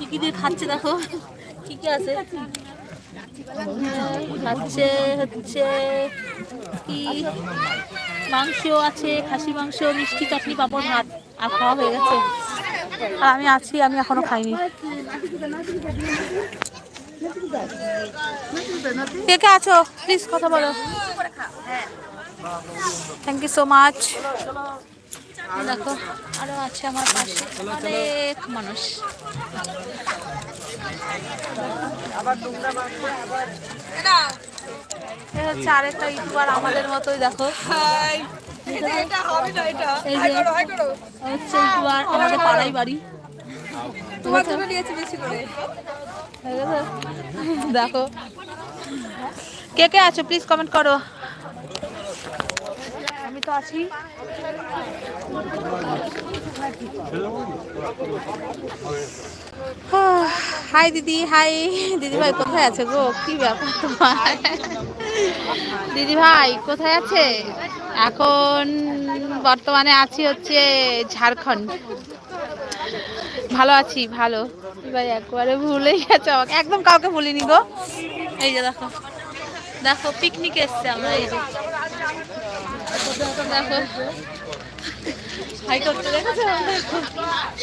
কি কি দিয়ে খাচ্ছে দেখো? কি কি আছে? খাচ্ছে হচ্ছে কি? মাংস আছে, খাসি মাংস, মিষ্টি চাটনি, পাপড় ভাত। আর খাওয়া হয়ে গেছে। আর আমি আছি, আমি এখনও খাইনি। কে কে আছো? প্লিজ কথা বলো। থ্যাংক ইউ সো মাচ দেখো আরও আছে আমার পাশে অনেক মানুষ। এ হচ্ছে আরেকটা ইউটিউবার আমাদের মতোই দেখো। এই যে হচ্ছে ইউটিউবার আমাদের পাড়াই বাড়ি। দেখো। কে কে আছো? প্লিজ কমেন্ট করো। আমি তো আছি। হাই দিদি হাই দিদি ভাই কোথায় আছে গো? কি ব্যাপার তোমার? দিদি ভাই কোথায় আছে? এখন বর্তমানে আছি হচ্ছে ঝাড়খণ্ড। ভালো আছি, ভালো। ভাই একবারে ভুলেই গেছে আমাকে। একদম কাউকে ভুলিনি গো। এই যে দেখো। দেখো পিকনিক এসছে আমরা এই যে। দেখো। হাই দেখেছ?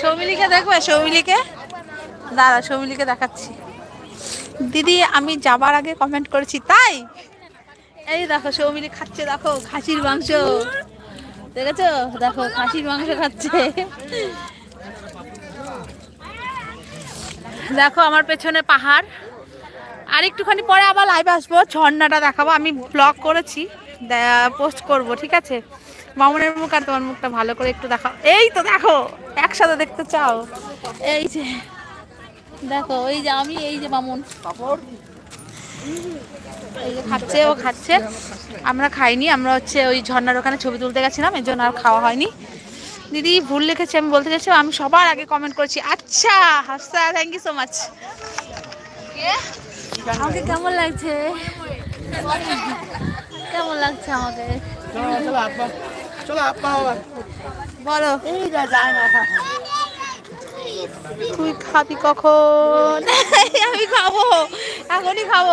সৌমিলিকে দেখবে? সৌমিলিকে? দাঁড়া, সৌমিলিকে দেখাচ্ছি। দিদি, আমি যাবার আগে কমেন্ট করেছি, তাই? এই দেখো, সৌমিলি খাচ্ছে, দেখো, খাসির মাংস। দেখেছ? দেখো, খাসির মাংস খাচ্ছে। দেখো, আমার পেছনে পাহাড়। আর একটুখানি পরে আবার লাইভে আসব। ঝর্ণাটা দেখাবো। আমি ব্লগ করেছি। পোস্ট করব, ঠিক আছে? মামুনের মুখ আর তোমার মুখটা ভালো করে একটু দেখাও। এই তো দেখো, একসাথে দেখতে চাও। এই যে, দেখো, এই যে আমি, এই যে মামুন। এই যে খাচ্ছে, ও খাচ্ছে। আমরা খাইনি, আমরা হচ্ছে ওই ঝর্নার ওখানে ছবি তুলতে গেছিলাম, এর জন্য আর খাওয়া হয়নি। দিদি ভুল লিখেছি, আমি বলতে চাইছি আমি সবার আগে কমেন্ট করেছি। আচ্ছা Hafsa thank you so much আমাকে কেমন লাগছে? কেমন লাগছে আমাকে বলো। তুই খাবি কখন? আমি খাব। এখনই খাব।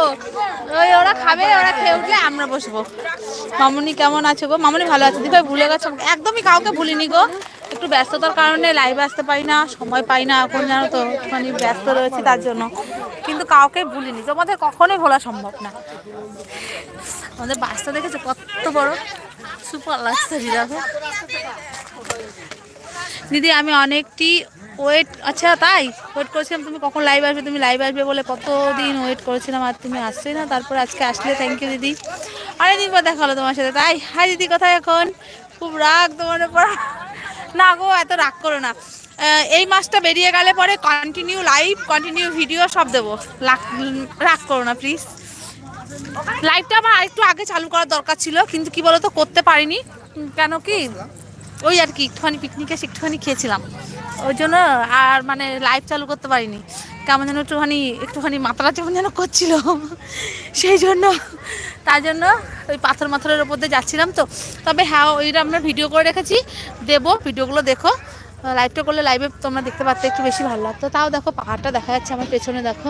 ওই ওরা খাবে ওরা খেয়ে উঠলে আমরা বসবো। মামনি কেমন আছে গো? মামুনি ভালো আছে। দিদি ভুলে গেছো। একদমই কাউকে ভুলিনি গো। একটু ব্যস্ততার কারণে লাইভে আসতে পারি না সময় পাই না এখন জানো তো মানে ব্যস্ত রয়েছি তার জন্য। কিন্তু কাউকে ভুলিনি। তোমাদের কখনোই ভোলা সম্ভব না। আমাদের বাসটা দেখেছ? কত বড়? সুপার লাগছে দেখো। দিদি, আমি অনেকটি ওয়েট আচ্ছা তাই? ওয়েট করেছিলাম, তুমি কখন লাইভ আসবে? তুমি লাইভ আসবে বলে কতদিন ওয়েট করেছিলাম আর তুমি আসছোই না? তারপর আজকে আসলে থ্যাংক ইউ দিদি। অনেকদিন পর দেখা হলো তোমার সাথে, তাই? হাই দিদি, কোথায় এখন? খুব রাগ তোমার উপর। না গো, এত রাগ করো না। এই মাসটা বেরিয়ে গেলে পরে কন্টিনিউ লাইভ কন্টিনিউ ভিডিও সব দেবো। রাগ করো না প্লিজ লাইভটা আমার আরেকটু আগে চালু করার দরকার ছিল, কিন্তু কি বলতো, করতে পারিনি। কেন কি? ওই আর কি, একটুখানি পিকনিকে একটুখানি খেয়েছিলাম। ওই জন্য আর মানে লাইভ চালু করতে পারিনি। কেমন যেন একটুখানি একটুখানি মাথাটা যেমন যেন করছিল। সেই জন্য, তার জন্য ওই পাথর মাথরের ওপর দিয়ে যাচ্ছিলাম তো। তবে হ্যাঁ ওইটা আমরা ভিডিও করে রেখেছি। দেবো ভিডিওগুলো দেখো। লাইভটা করলে লাইভে তোমরা দেখতে পারতে একটু বেশি ভালো লাগতো। তাও দেখো, পাহাড়টা দেখা যাচ্ছে আমার পেছনে, দেখো।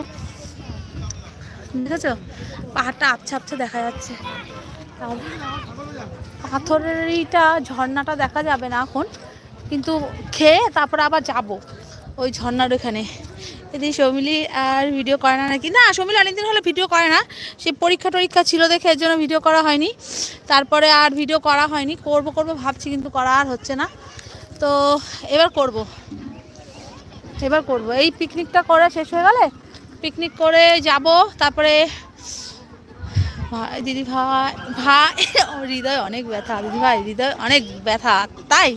দেখেছ? পাহাড়টা আবছা আবছা দেখা যাচ্ছে। পাথরের এইটা ঝর্ণাটা দেখা যাবে না এখন। কিন্তু খেয়ে তারপরে আবার যাব ওই ঝর্ণার ওখানে। এদিন সৌমিলি আর ভিডিও করে না নাকি? না, সৌমিলি অনেকদিন হলে ভিডিও করে না। সে পরীক্ষা টরীক্ষা ছিল দেখে এর জন্য ভিডিও করা হয়নি। তারপরে আর ভিডিও করা হয়নি। করব করব ভাবছি কিন্তু করা আর হচ্ছে না। তো এবার করব। এবার করব। এই পিকনিকটা করে শেষ হয়ে গেলে পিকনিক করে যাব, তারপরে ভাই, দিদি ভাই ভাই হৃদয় অনেক ব্যথা, দিদি ভাই, হৃদয় অনেক ব্যথা, তাই?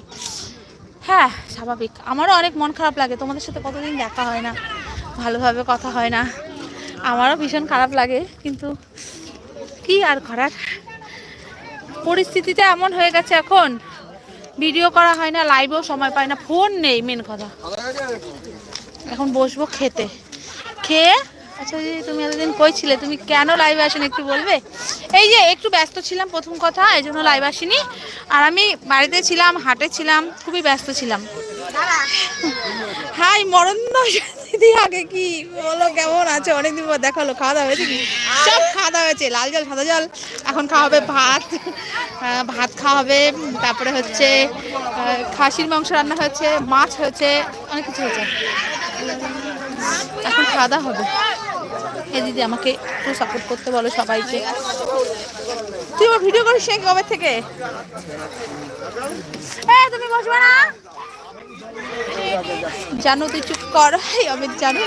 হ্যাঁ স্বাভাবিক। আমারও অনেক মন খারাপ লাগে, তোমাদের সাথে কতদিন দেখা হয় না, ভালোভাবে কথা হয় না, আমারও ভীষণ খারাপ লাগে, কিন্তু কি আর করার? পরিস্থিতিটা এমন হয়ে গেছে এখন ভিডিও করা হয় না লাইভেও সময় পায় না ফোন নেই মেন কথা। এখন বসবো খেতে। খেয়ে আচ্ছা দিদি তুমি এতদিন কই ছিলে তুমি কেন লাইভে আসেন একটু বলবে? এই যে একটু ব্যস্ত ছিলাম, প্রথম কথা এই জন্য লাইভ আসিনি। আর আমি বাড়িতে ছিলাম, হাটে ছিলাম, খুবই ব্যস্ত ছিলাম। হাই, মরণ দিদি, আগে কি বলো, কেমন আছে? অনেকদিন পর দেখাল খাওয়া দাওয়া হয়েছে সব খাওয়া দাওয়া হয়েছে, লাল জল, সাদা জল, এখন খাওয়া হবে ভাত। ভাত খাওয়া হবে, তারপরে হচ্ছে খাসির মাংস রান্না হয়েছে, মাছ হয়েছে, অনেক কিছু হয়েছে। এখন খাওয়া হবে। এই দিদি আমাকে একটু সাপোর্ট করতে বলো সবাইকে। তুই আমার ভিডিও করিস কবে থেকে? এ তুমি বসবে না? জানো তুই চুপ কর। অমিত, জানো?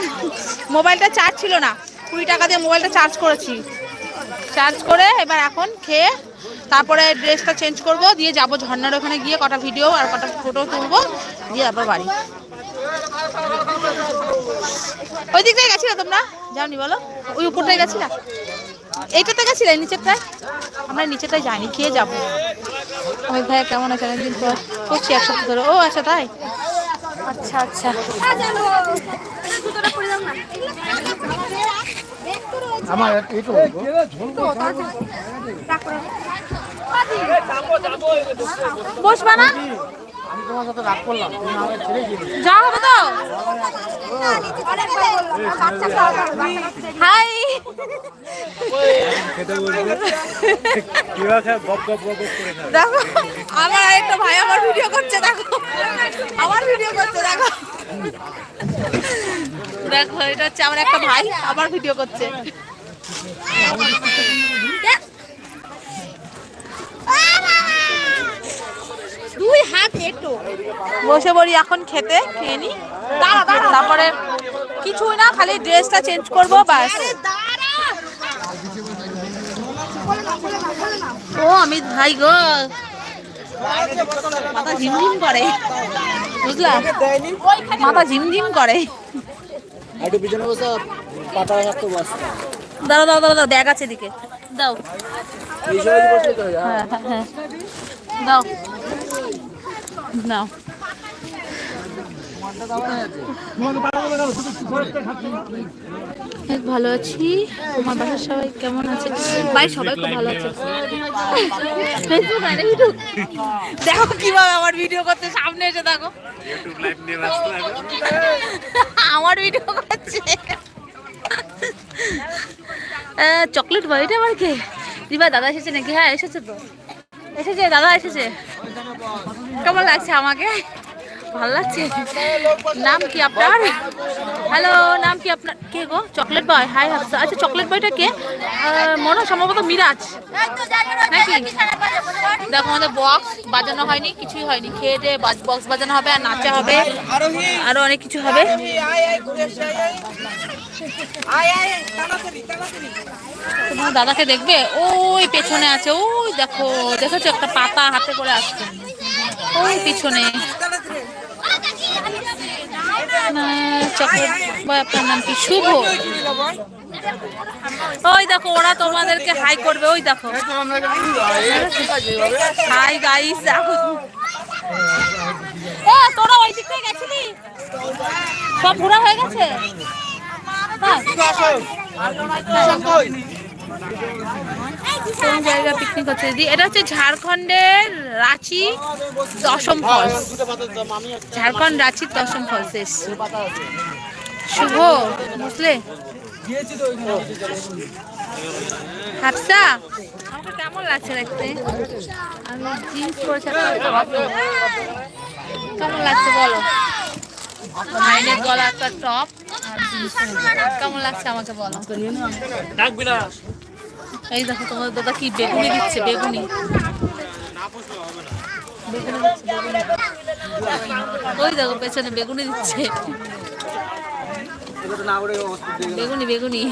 মোবাইলটা চার্জ ছিল না। কুড়ি টাকা দিয়ে মোবাইলটা চার্জ করেছি। চার্জ করে এবার এখন খেয়ে তারপরে ড্রেসটা চেঞ্জ করব, দিয়ে যাব ঝর্নার ওখানে গিয়ে কটা ভিডিও আর কটা ফটো তুলবো, দিয়ে তারপর বাড়ি। ওই দিক থেকে গেছিলে তোমরা? যাওনি বলো। ওই উপরটায় গেছিলা? এইটাতে গেছিলে নিচেরটায়? আমরা নিচেরটায় যাইনি খেয়ে যাব। অমিত ভাইয়া কেমন আছে? অনেকদিন পর করছি এক সপ্তাহ ধরে ও আচ্ছা তাই? আচ্ছা আচ্ছা। আমার বসবা না? আমার একটা ভাই আমার ভিডিও করছে, দেখো। আমার ভিডিও করছে, দেখো। দেখো, এটা হচ্ছে আমার একটা ভাই, আমার ভিডিও করছে। দুই হাত একটু। বসে পড়ি এখন খেতে খেয়ে নি। তারপরে কিছুই না খালি ড্রেসটা চেঞ্জ করব বাস। ও অমিত ভাই গো। মাথা ঝিমঝিম করে। বুঝলা? মাথা ঝিমঝিম করে। একটু পিছনে বসে পাতা রাখতে বসতে দাও দাও দাও দাও ব্যাগ আছে এদিকে। দাও। হ্যাঁ হ্যাঁ হ্যাঁ। দাও। নাও ভালো আছি। আমার বাসার সবাই কেমন আছে? ভাই সবাই খুব ভালো আছে। দেখো কীভাবে আমার ভিডিও করতে সামনে এসে দেখো। আমার ভিডিও করছে। চকলেট বয় এটা আমার কে? দিবা দাদা এসেছে নাকি? হ্যাঁ এসেছে তো। এসেছে দাদা এসেছে। কেমন লাগছে আমাকে? ভালো লাগছে? নাম কি আপনার? হ্যালো নাম কি আপনার? কে গো? চকলেট বয় হাই হাফসা আচ্ছা চকলেট বয়টা কে? মনে সম্ভবত মিরাজ। নাকি? দেখো, আমাদের বক্স বাজানো হয়নি, কিছুই হয়নি। খেয়ে দিয়ে বক্স বাজানো হবে, আর নাচা হবে। আরও অনেক কিছু হবে। তোমার দাদাকে দেখবে? ওই পেছনে আছে, ওই দেখো, দেখেছ একটা পাতা হাতে করে আসছে। ওই পিছনে। চকলেট আপনার নাম কি শুভ? ওই দেখো ওরা তোমাদেরকে হাই করবে ওই দেখো। হাই গাইস দেখো ও তোরা ওই দিক থেকে গেছিলি? সব ঘোরা হয়ে গেছে? হ্যাঁ। কোন জায়গা পিকনিক হচ্ছে দিদি? এটা হচ্ছে ঝাড়খণ্ডের রাঁচি দশম ফলস। ঝাড়খণ্ড রাঁচির দশম ফলস এসছে। শুভ বুঝলে হাফসা, আমাকে কেমন লাগছে দেখতে? আমি জিন্স পরেছি কেমন লাগছে বলো? মাইনের গলা একটা টপ। কেমন লাগছে আমাকে এই দেখো তোমার দাদা কি বেগুনি দিচ্ছে, বেগুনি। ওই দেখো, পেছনে বেগুনি দিচ্ছে। বেগুনি বেগুনি।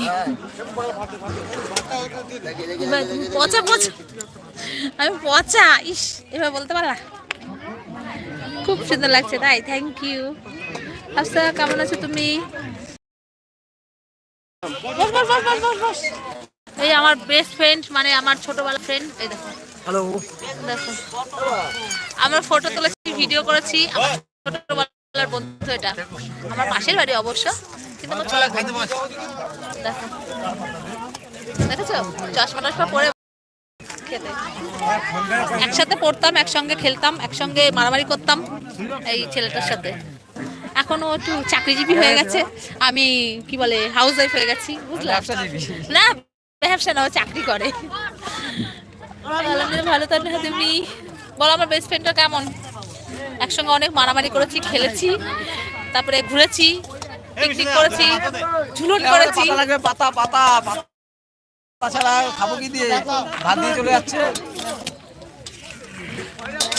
পচা পচা। আমি পচা, ইস, এবার বলতে পারলা? খুব সুন্দর লাগছে, তাই থ্যাংক ইউ আচ্ছা কেমন আছো তুমি? এই আমার বেস্ট ফ্রেন্ড মানে আমার ছোটবেলার ফ্রেন্ড এই দেখো। হ্যালো দেখো। আমার ফটো তুলেছি ভিডিও করেছি। আমার ছোটবেলার বন্ধু এটা। আমার পাশের বাড়ি অবশ্য কিন্তু দেখো। দেখেছ? চশমা টশমা পরে খেতে। একসাথে পড়তাম একসঙ্গে খেলতাম একসঙ্গে মারামারি করতাম এই ছেলেটার সাথে। এখনও একটু চাকরিজীবী হয়ে গেছে। আমি কি বলে হাউস ওয়াইফ হয়ে গেছি বুঝলাম না ব্যবসা না ও চাকরি করে। ভালো থাকলে তুমি? বলো আমার বেস্ট ফ্রেন্ডটা কেমন? একসঙ্গে অনেক মারামারি করেছি খেলেছি তারপরে ঘুরেছি পিকনিক করেছি ঝুলন করেছি। পাতা পাতা তাছাড়া খাব কি দিয়ে? ভাত দিয়ে চলে যাচ্ছে।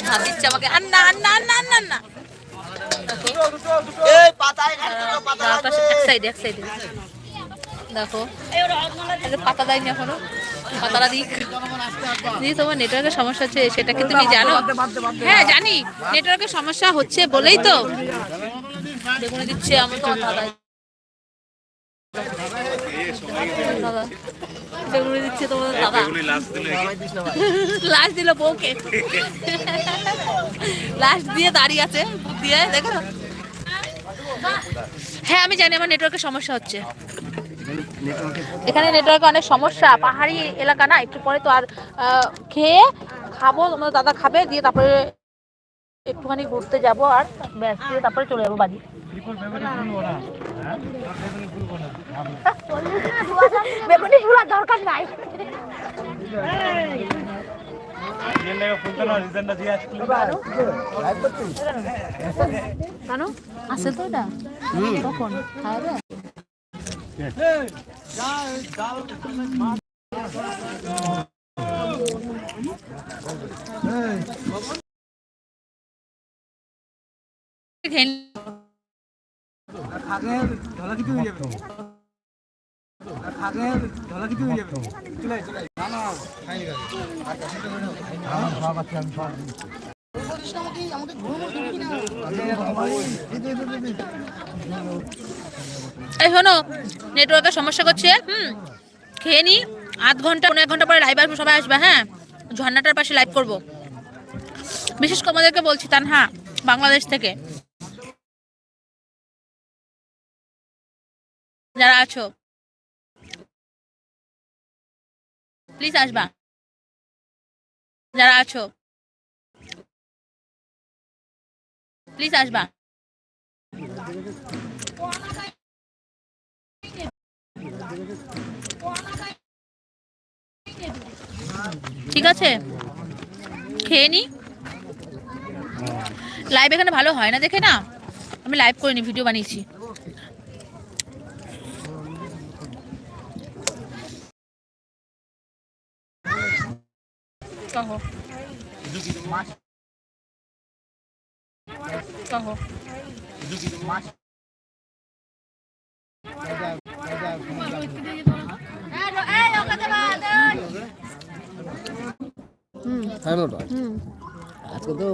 হাত দিচ্ছে আমাকে। আন্না আন্না আন্না আন্না। দেখো পাতা দেয়নি এখনও। পাতাটা দিক। দিদি তোমার নেটওয়ার্কের সমস্যা হচ্ছে সেটা কি তুমি জানো? হ্যাঁ জানি। নেটওয়ার্কের সমস্যা হচ্ছে বলেই তো। বেগুনে দিচ্ছে আমি তো দাদা বেগুনে দিচ্ছে তোমার দাদা লাস্ট দিল বউকে লাস্ট দিয়ে দাঁড়িয়ে আছে দিয়ে দেখো হ্যাঁ আমি জানি আমার নেটওয়ার্কের সমস্যা হচ্ছে। এখানে নেটওয়ার্কে অনেক সমস্যা পাহাড়ি এলাকা না একটু পরে তো আর খেয়ে খাব তোমার দাদা খাবে দিয়ে তারপরে একটুখানি ঘুরতে যাব আর ব্যাস দিয়ে তারপরে চলে যাব বাড়ি। বেগুনি ফুলার দরকার নাই। তো এটা? কখন? খাইনি এই শোনো নেটওয়ার্কের সমস্যা করছে, হুম? খেয়ে নি, আধ ঘণ্টা এক ঘণ্টা পরে লাইভ আসব, সবাই আসবে হ্যাঁ? ঝর্ণাটার পাশে লাইভ করব। বিশেষ করে আমাদেরকে বলছি হ্যাঁ বাংলাদেশ থেকে। যারা আছো। প্লিজ আসবা। যারা আছো। প্লিজ আসবা। ঠিক আছে? খেয়ে নি? লাইভ এখানে ভালো হয় না দেখে না? আমি লাইভ করিনি ভিডিও বানিয়েছি। কহো কহো সাড়ে আজকে তো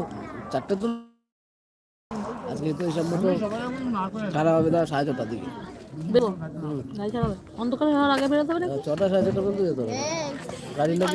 চারটে তো আজকে তো হিসাব মতো সারা হবে না সাড়ে ছটার দিকে। অন্ধকার হওয়ার আগে বেরোতে হবে? ছটা সাড়ে ছটা পর্যন্ত যেতে হবে। গাড়ি নাকি